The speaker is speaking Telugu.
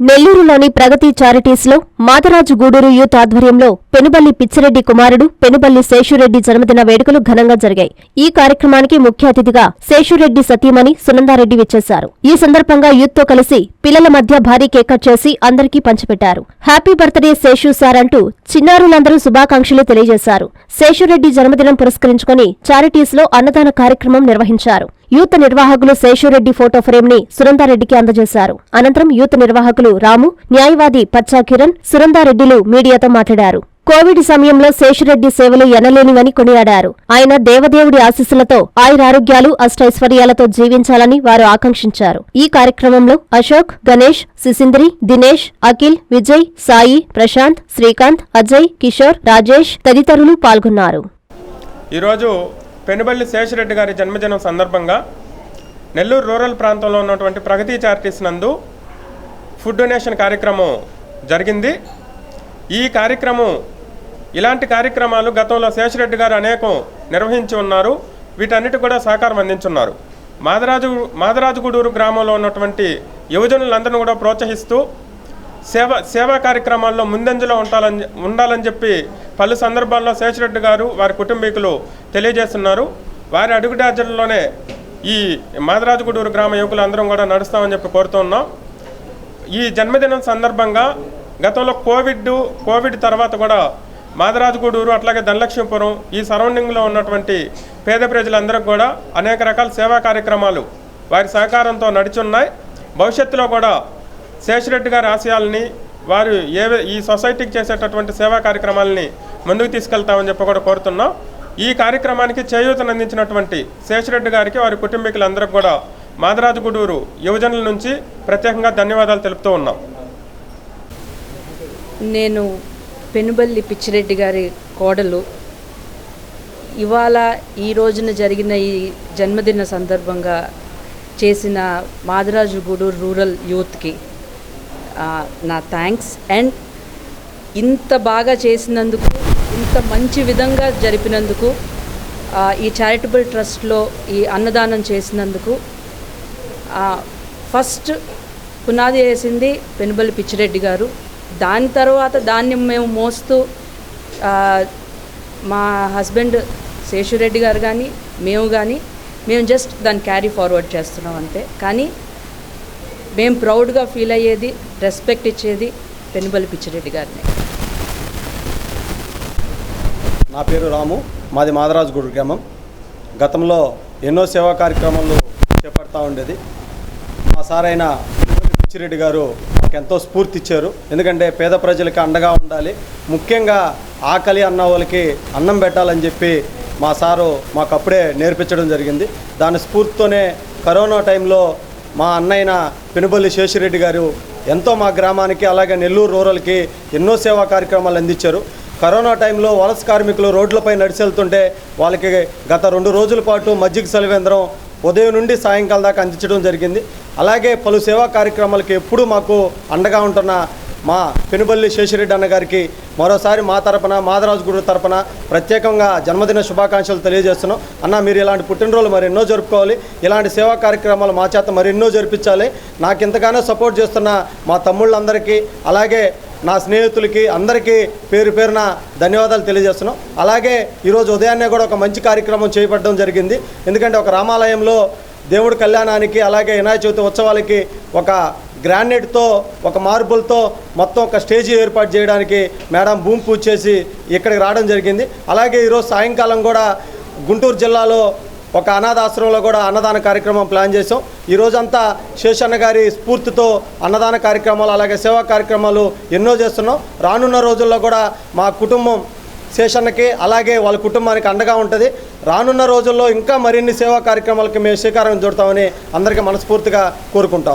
నెల్లూరులోని ప్రగతి చారిటీస్లో మాదరాజు గూడూరు యూత్ ఆధ్వర్యంలో పెనుబల్లి పిచ్చిరెడ్డి కుమారుడు పెనుబల్లి శేషురెడ్డి జన్మదిన వేడుకలు ఘనంగా జరిగాయి. ఈ కార్యక్రమానికి ముఖ్య అతిథిగా శేషురెడ్డి సతీమణి సునందారెడ్డి విచ్చేశారు. ఈ సందర్భంగా యూత్తో కలిసి పిల్లల మధ్య భారీ కేక్ కట్ చేసి అందరికీ పంచిపెట్టారు. హ్యాపీ బర్త్డే శేషు సార్ అంటూ చిన్నారులందరూ శుభాకాంక్షలు తెలియజేశారు. శేషురెడ్డి జన్మదినం పురస్కరించుకుని చారిటీస్లో అన్నదాన కార్యక్రమం నిర్వహించారు. యూత్ నిర్వాహకులు శేషురెడ్డి ఫోటో ఫ్రేమ్ని సురందారెడ్డికి అందజేశారు. అనంతరం యూత్ నిర్వాహకులు రాము న్యాయవాది పచ్చా కిరణ్ సునందారెడ్డిలు మీడియాతో మాట్లాడారు. కోవిడ్ సమయంలో శేషురెడ్డి సేవలు ఎనలేనివని కొనియాడారు. ఆయన దేవదేవుడి ఆశీస్సులతో ఆయురారోగ్యాలు అష్టైశ్వర్యాలతో జీవించాలని వారు ఆకాంక్షించారు. ఈ కార్యక్రమంలో అశోక్ గణేష్ సిసింద్రి దినేష్ అఖిల్ విజయ్ సాయి ప్రశాంత్ శ్రీకాంత్ అజయ్ కిషోర్ రాజేష్ తదితరులు పాల్గొన్నారు. ఈరోజు పెనుబల్లి శేషిరెడ్డి గారి జన్మదినం సందర్భంగా నెల్లూరు రూరల్ ప్రాంతంలో ఉన్నటువంటి ప్రగతి చారిటీస్ నందు ఫుడ్ డొనేషన్ కార్యక్రమం జరిగింది. ఈ కార్యక్రమం ఇలాంటి కార్యక్రమాలు గతంలో శేషరెడ్డి గారు అనేకం నిర్వహించి ఉన్నారు. వీటన్నిటి కూడా సహకారం అందించున్నారు. మాదరాజు మాదరాజుగూడూరు గ్రామంలో ఉన్నటువంటి యువజనులందరినీ కూడా ప్రోత్సహిస్తూ సేవ సేవా కార్యక్రమాల్లో ముందంజలో ఉండాలని ఉండాలని చెప్పి పలు సందర్భాల్లో శేషరెడ్డి గారు వారి కుటుంబీకులు తెలియజేస్తున్నారు. వారి అడుగుడాజల్లోనే ఈ మాదరాజుగూడూరు గ్రామ యువకులు అందరం కూడా నడుస్తామని చెప్పి కోరుతున్నాం ఈ జన్మదినం సందర్భంగా గతంలో కోవిడ్ కోవిడ్ తర్వాత కూడా మాదరాజగూడూరు అట్లాగే ధనలక్ష్మీపురం ఈ సరౌండింగ్లో ఉన్నటువంటి పేద ప్రజలందరికీ కూడా అనేక రకాల సేవా కార్యక్రమాలు వారి సహకారంతో నడిచున్నాయి. భవిష్యత్తులో కూడా శేషరెడ్డి గారి ఆశయాలని వారు ఏ ఈ సొసైటీకి చేసేటటువంటి సేవా కార్యక్రమాలని ముందుకు తీసుకెళ్తామని చెప్పి కూడా కోరుతున్నాం. ఈ కార్యక్రమానికి చేయూతను అందించినటువంటి శేషరెడ్డి గారికి వారి కుటుంబీకులందరికీ కూడా మాదరాజగూడూరు యువజనుల నుంచి ప్రత్యేకంగా ధన్యవాదాలు తెలుపుతూ ఉన్నాం. నేను పెనుబల్లి పిచ్చిరెడ్డి గారి కోడలు ఇవాళ ఈ రోజున జరిగిన ఈ జన్మదిన సందర్భంగా చేసిన మాదిరాజు గూడూరు రూరల్ యూత్కి నా థ్యాంక్స్. అండ్ ఇంత బాగా చేసినందుకు ఇంత మంచి విధంగా జరిపినందుకు ఈ చారిటబుల్ ట్రస్ట్లో ఈ అన్నదానం చేసినందుకు ఫస్ట్ పునాది వేసింది పెనుబల్లి పిచ్చిరెడ్డి గారు. దాని తర్వాత దాన్ని మేము మోస్తూ మా హస్బెండ్ శేషురెడ్డి గారు కానీ మేము కానీ మేము జస్ట్ దాన్ని క్యారీ ఫార్వర్డ్ చేస్తున్నాం అంతే. కానీ మేము ప్రౌడ్గా ఫీల్ అయ్యేది రెస్పెక్ట్ ఇచ్చేది పెనుబలి పిచ్చిరెడ్డి గారిని. నా పేరు రాము మాది మాదరాజుగూడు గ్రామం. గతంలో ఎన్నో సేవా కార్యక్రమాలు చేపడతా ఉండేది. మా సారైన పిచ్చిరెడ్డి గారు ఎంతో స్ఫూర్తి ఇచ్చారు ఎందుకంటే పేద ప్రజలకి అండగా ఉండాలి. ముఖ్యంగా ఆకలి అన్న వాళ్ళకి అన్నం పెట్టాలని చెప్పి మా సారు మాకు అప్పుడే నేర్పించడం జరిగింది. దాని స్ఫూర్తితోనే కరోనా టైంలో మా అన్నయ్యన పెనుబల్లి శేషిరెడ్డి గారు ఎంతో మా గ్రామానికి అలాగే నెల్లూరు రూరల్కి ఎన్నో సేవా కార్యక్రమాలు అందించారు. కరోనా టైంలో వలస కార్మికులు రోడ్లపై నడిచెళ్తుంటే వాళ్ళకి గత రెండు రోజుల పాటు మజ్జిగ సలివేంద్రం ఉదయం నుండి సాయంకాలం దాకా అందించడం జరిగింది. అలాగే పలు సేవా కార్యక్రమాలకి ఎప్పుడూ మాకు అండగా ఉంటున్న మా పెనుబల్లి శేషిరెడ్డి అన్న గారికి మరోసారి మా తరపున మాధరాజు గురు తరపున ప్రత్యేకంగా జన్మదిన శుభాకాంక్షలు తెలియజేస్తున్నాం. అన్న మీరు ఇలాంటి పుట్టినరోజులు మరి ఎన్నో జరుపుకోవాలి. ఇలాంటి సేవా కార్యక్రమాలు మా చేత మరి ఎన్నో జరిపించాలి. నాకు ఇంతగానో సపోర్ట్ చేస్తున్న మా తమ్ముళ్ళందరికీ అలాగే నా స్నేహితులకి అందరికీ పేరు పేరున ధన్యవాదాలు తెలియజేస్తున్నాం. అలాగే ఈరోజు ఉదయాన్నే కూడా ఒక మంచి కార్యక్రమం చేపట్టడం జరిగింది. ఎందుకంటే ఒక రామాలయంలో దేవుడి కళ్యాణానికి అలాగే వినాయక చవితి ఉత్సవాలకి ఒక గ్రానైట్తో ఒక మార్బుల్తో మొత్తం ఒక స్టేజీ ఏర్పాటు చేయడానికి మేడం భూమి పూజ చేసి ఇక్కడికి రావడం జరిగింది. అలాగే ఈరోజు సాయంకాలం కూడా గుంటూరు జిల్లాలో ఒక అనాథాశ్రమంలో కూడా అన్నదాన కార్యక్రమం ప్లాన్ చేసాం ఈ శేషన్న గారి స్ఫూర్తితో అన్నదాన కార్యక్రమాలు అలాగే సేవా కార్యక్రమాలు ఎన్నో చేస్తున్నాం. రానున్న రోజుల్లో కూడా మా కుటుంబం శేషన్నకి అలాగే వాళ్ళ కుటుంబానికి అండగా ఉంటుంది. రానున్న రోజుల్లో ఇంకా మరిన్ని సేవా కార్యక్రమాలకి మేము శ్రీకారం చుడతామని అందరికీ మనస్ఫూర్తిగా కోరుకుంటా